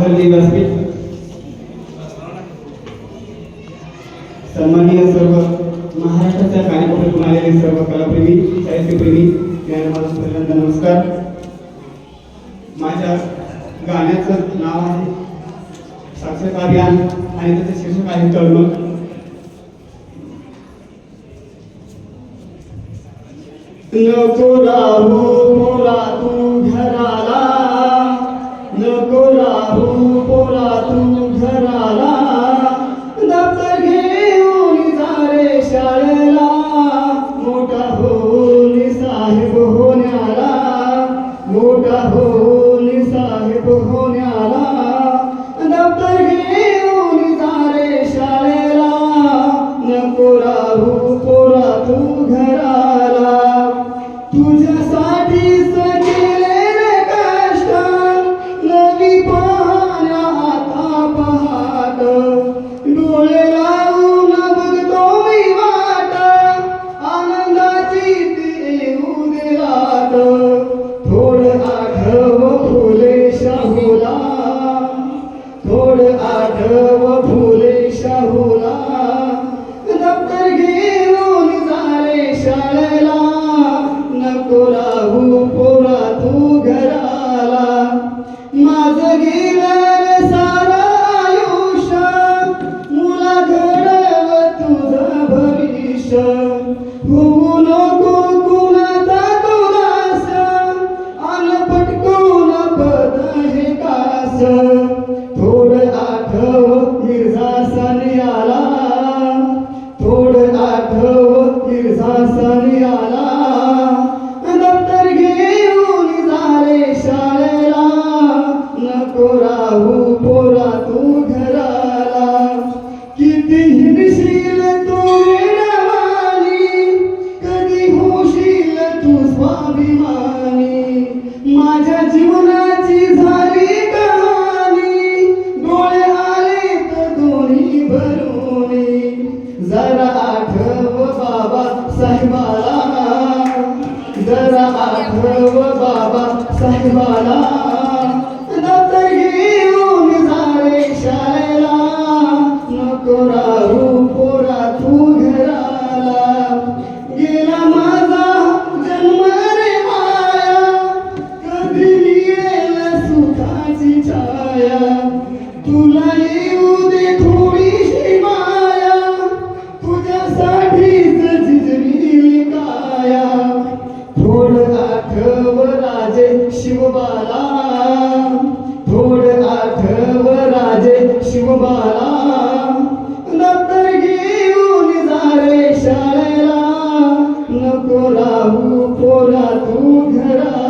व्यासपीठ सन्माननीय सर्व महाराष्ट्राच्या कानाकोपऱ्यातून आलेले सर्व कलाप्रेमी साहित्यप्रेमी यांना पहिल्यांदा नमस्कार. माझ्या गाण्याचं नाव आहे साक्षरता अभियान आणि त्याचं शीर्षक आहे तळमळ. नको राहू पोरा तू घरा कळला मोठा होऊन साहेब होण्याला मोठा होऊन साहेब होण्याला दप्तर घेऊन जा रे शाळेला नको राहू पोरा तू घराला. तुझ्यासाठी सर नको राहू पोरा तू घराला. माझं गेलं सारा सारं आयुष्य. मुला घडव तुझं भविष्य. होऊ नको स्वाभिमानी माझ्या जीवनाची झाली कहाणी. डोळे आले तर दोन्ही भरूनी जरा आठव बाबा साहेबाला. जरा आठव बाबा साहेबाला. दप्तर घेऊन झाले शाळेला. नको माझी छाया तुला येऊ दे थोडीशी माया. तुझ्यासाठीच झिजली काया. थोड आठव राजे शिवबाला. थोड आठव राजे शिवबाला. नंतर घेऊन जा रे शाळेला. नको रा